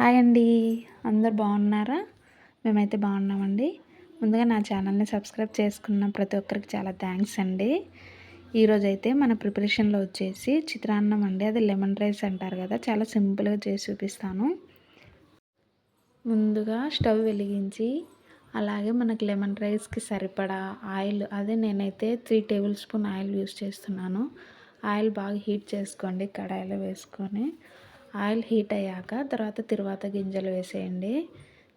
Hi అండి. అందరు బాగున్నారా? మేమైతే బాగున్నామండి. ముందుగా నా ఛానల్ని సబ్స్క్రైబ్ చేసుకున్న ప్రతి ఒక్కరికి చాలా థ్యాంక్స్ అండి. ఈరోజైతే మన ప్రిపరేషన్లో వచ్చేసి చిత్రాన్నం అండి. అది లెమన్ రైస్ అంటారు కదా చాలా సింపుల్గా చేసి చూపిస్తాను. ముందుగా స్టవ్ వెలిగించి అలాగే మనకు లెమన్ రైస్కి సరిపడా ఆయిల్ అదే నేనైతే three tablespoon oil use చేస్తున్నాను. ఆయిల్ బాగా హీట్ చేసుకోండి కడాయిలో వేసుకొని. ఆయిల్ హీట్ అయ్యాక తర్వాత తిరువాత గింజలు వేసేయండి.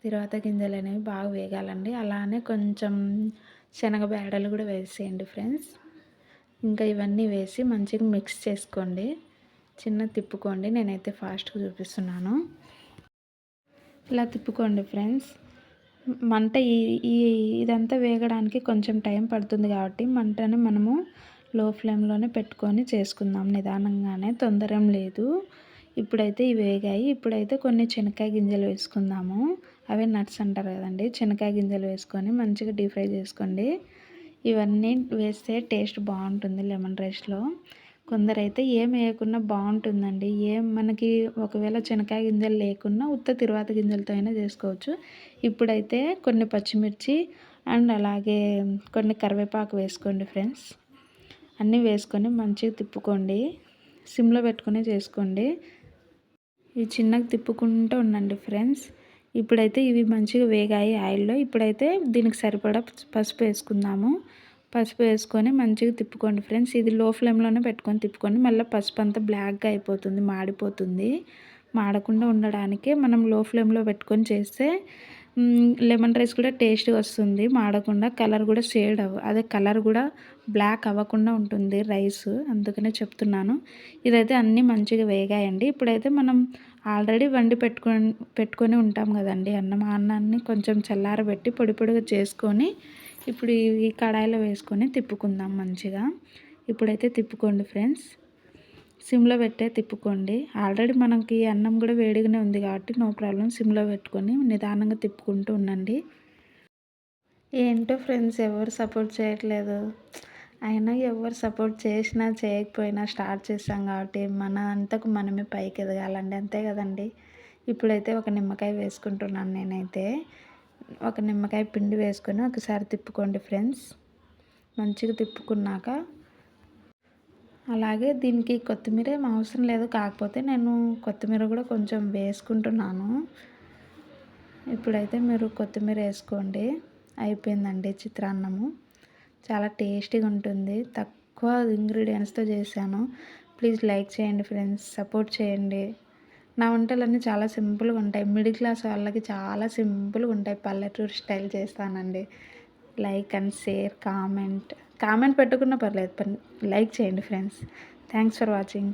తిరువాత గింజలు అనేవి బాగా వేగాలండి. అలానే కొంచెం శనగ బేడలు కూడా వేసేయండి ఫ్రెండ్స్. ఇంకా ఇవన్నీ వేసి మంచిగా మిక్స్ చేసుకోండి. చిన్న తిప్పుకోండి. నేనైతే ఫాస్ట్గా చూపిస్తున్నాను. ఇలా తిప్పుకోండి ఫ్రెండ్స్. మంట ఈ ఈ ఇదంతా వేగడానికి కొంచెం టైం పడుతుంది కాబట్టి మంటని మనము లో ఫ్లేమ్లోనే పెట్టుకొని చేసుకుందాం. నిదానంగానే తొందరం లేదు. ఇప్పుడైతే ఇవి వేగాయి. ఇప్పుడైతే కొన్ని శనక్కాయ గింజలు వేసుకుందాము. అవి నట్స్ అంటారు కదండి. శనక్కాయ గింజలు వేసుకొని మంచిగా డీప్ ఫ్రై చేసుకోండి. ఇవన్నీ వేస్తే టేస్ట్ బాగుంటుంది లెమన్ రైస్లో. కొందరైతే ఏం వేయకుండా బాగుంటుందండి. ఏం మనకి ఒకవేళ శనక్కాయ గింజలు లేకున్నా ఉత్త తిరువాత గింజలతో అయినా చేసుకోవచ్చు. ఇప్పుడైతే కొన్ని పచ్చిమిర్చి అండ్ అలాగే కొన్ని కరివేపాకు వేసుకోండి ఫ్రెండ్స్. అన్నీ వేసుకొని మంచిగా తిప్పుకోండి. సిమ్లో పెట్టుకుని చేసుకోండి. ఇవి చిన్నగా తిప్పుకుంటూ ఉండండి ఫ్రెండ్స్. ఇప్పుడైతే ఇవి మంచిగా వేగాయి ఆయిల్లో. ఇప్పుడైతే దీనికి సరిపడా పసుపు వేసుకుందాము. పసుపు వేసుకొని మంచిగా తిప్పుకోండి ఫ్రెండ్స్. ఇది లో ఫ్లేమ్లోనే పెట్టుకొని తిప్పుకొని మళ్ళీ పసుపు అంతా బ్లాక్గా అయిపోతుంది మాడిపోతుంది. మాడకుండా ఉండడానికి మనం లో ఫ్లేమ్లో పెట్టుకొని చేస్తే లెమన్ రైస్ కూడా టేస్ట్గా వస్తుంది మాడకుండా కలర్ కూడా షేడ్ అవ్వ అదే కలర్ కూడా బ్లాక్ అవ్వకుండా ఉంటుంది రైస్ అందుకనే చెప్తున్నాను. ఇదైతే అన్నీ మంచిగా వేగాయండి. ఇప్పుడైతే మనం ఆల్రెడీ వండి పెట్టుకొని పెట్టుకొని ఉంటాం కదండి అన్నం. ఆ అన్నాన్ని కొంచెం చల్లారబెట్టి పొడి పొడిగా చేసుకొని ఇప్పుడు ఈ కడాయిలో వేసుకొని తిప్పుకుందాం మంచిగా. ఇప్పుడైతే తిప్పుకోండి ఫ్రెండ్స్. సిమ్లో పెట్టే తిప్పుకోండి. ఆల్రెడీ మనకి అన్నం కూడా వేడిగానే ఉంది కాబట్టి నో ప్రాబ్లం సిమ్లో పెట్టుకొని నిదానంగా తిప్పుకుంటూ ఉండండి. ఏంటో ఫ్రెండ్స్ ఎవరు సపోర్ట్ చేయట్లేదు. అయినా ఎవరు సపోర్ట్ చేసినా చేయకపోయినా స్టార్ట్ చేసాం కాబట్టి మన అంతకు మనమే పైకి ఎదగాలండి. అంతే కదండి. ఇప్పుడైతే ఒక నిమ్మకాయ వేసుకుంటున్నాను నేనైతే. ఒక నిమ్మకాయ పిండి వేసుకొని ఒకసారి తిప్పుకోండి ఫ్రెండ్స్. మంచిగా తిప్పుకున్నాక అలాగే దీనికి కొత్తిమీర ఏం అవసరం లేదు. కాకపోతే నేను కొత్తిమీర కూడా కొంచెం వేసుకుంటున్నాను. ఇప్పుడైతే మీరు కొత్తిమీర వేసుకోండి. అయిపోయిందండి చిత్రాన్నము. చాలా టేస్టీగా ఉంటుంది. తక్కువ ఇంగ్రీడియంట్స్తో చేశాను. ప్లీజ్ లైక్ చేయండి ఫ్రెండ్స్. సపోర్ట్ చేయండి. నా వంటలన్నీ చాలా సింపుల్గా ఉంటాయి. మిడిల్ క్లాస్ వాళ్ళకి చాలా సింపుల్గా ఉంటాయి. పల్లెటూరు స్టైల్ చేస్తానండి. Like and share comment. Comment పెట్టుకున్నా పర్లేదు లైక్ చేయండి ఫ్రెండ్స్. Thanks for watching